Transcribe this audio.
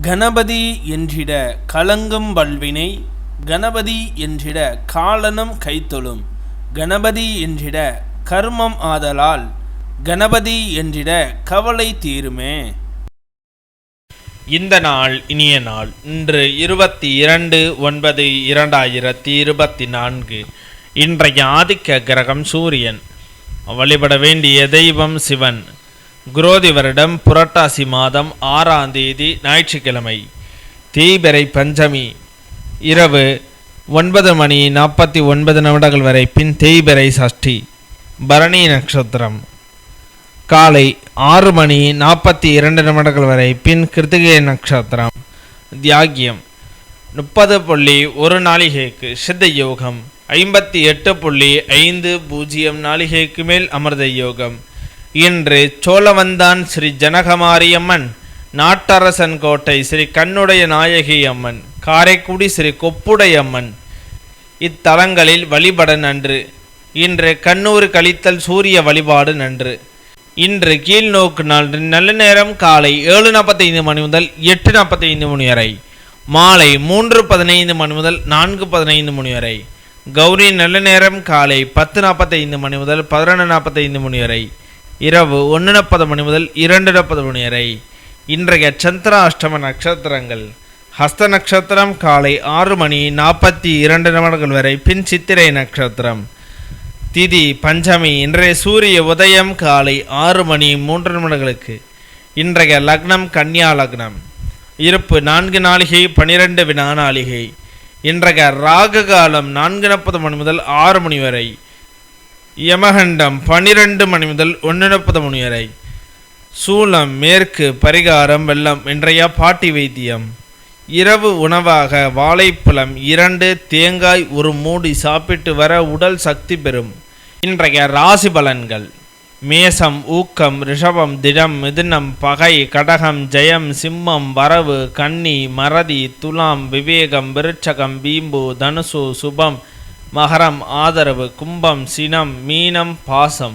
கணபதி என்றிட கலங்கும் வல்வினை கணபதி என்றிட காலனும் கைத்தொழும் கணபதி என்றிட கர்மம் ஆதலால் கணபதி என்றிட கவலை தீருமே. இந்த நாள் இனிய நாள் இன்று இருபத்தி இரண்டு ஒன்பது இரண்டாயிரத்தி இருபத்தி நான்கு இன்றைய ஆதிக்க கிரகம் சூரியன். வழிபட வேண்டிய தெய்வம் சிவன். குரோதி வருடம் புரட்டாசி மாதம் ஆறாம் தேதி ஞாயிற்றுக்கிழமை. தீபரை பஞ்சமி. இரவு ஒன்பது மணி நாற்பத்தி ஒன்பது நிமிடங்கள் வரை பின் தேய்பிறை சஷ்டி. பரணி நட்சத்திரம். காலை ஆறு மணி நாற்பத்தி இரண்டு நிமிடங்கள் வரை பின் கிருத்திகை நட்சத்திரம். தியாகியம். முப்பது புள்ளி ஒரு நாளிகைக்கு சித்த யோகம். ஐம்பத்தி எட்டு புள்ளி ஐந்து பூஜ்ஜியம் நாளிகைக்கு மேல் அமிர்த யோகம். இன்று சோழவந்தான் ஸ்ரீ ஜனகமாரியம்மன் நாட்டரசன் கோட்டை ஸ்ரீ கண்ணுடைய நாயகி அம்மன் காரைக்குடி ஸ்ரீ கொப்புடையம்மன். இத்தலங்களில் வழிபட நன்று. இன்று கண்ணூர் கழித்தல் சூரிய வழிபாடு நன்று. இன்று கீழ்நோக்கு நாள் நல்ல நேரம் காலை ஏழு நாற்பத்தைந்து மணி முதல் எட்டு நாற்பத்தைந்து மணி வரை. மாலை மூன்று பதினைந்து மணி முதல் நான்கு பதினைந்து மணி வரை. கௌரி நல்ல நேரம் காலை பத்து நாற்பத்தைந்து மணி முதல் பதினொன்று நாற்பத்தைந்து மணி வரை. இரவு ஒன்று நாற்பது மணி முதல் இரண்டு நாற்பது மணி வரை. இன்றைய சந்திர அஷ்டம நட்சத்திரங்கள். ஹஸ்த நட்சத்திரம் காலை ஆறு மணி நாற்பத்தி இரண்டு நிமிடங்கள் வரை பின் சித்திரை நட்சத்திரம். திதி பஞ்சமி இன்றைய சூரிய உதயம் காலை ஆறு மணி மூன்று நிமிடங்களுக்கு. இன்றைய லக்னம் கன்னியா லக்னம். இருப்பு நான்கு நாளிகை பனிரெண்டு வினா நாளிகை இன்றைய ராகு காலம் நான்கு நாற்பது மணி முதல் ஆறு மணி வரை. யமகண்டம் பனிரெண்டு மணி முதல் ஒன்று நாற்பது மணி வரை. சூலம் மேற்கு பரிகாரம் வெள்ளம் இன்றைய பாட்டி வைத்தியம். இரவு உணவாக வாழைப்பழம் இரண்டு தேங்காய் ஒரு மூடி சாப்பிட்டு வர உடல் சக்தி பெறும். இன்றைய ராசி பலன்கள். மேசம் ஊக்கம் ரிஷபம் திடம் மிதுனம் பகை கடகம் ஜெயம் சிம்மம் வரவு கன்னி மறதி துலாம் விவேகம் விருட்சகம் பீம்பு தனுசு சுபம் மகரம் ஆதரவு கும்பம் சினம் மீனம் பாசம்.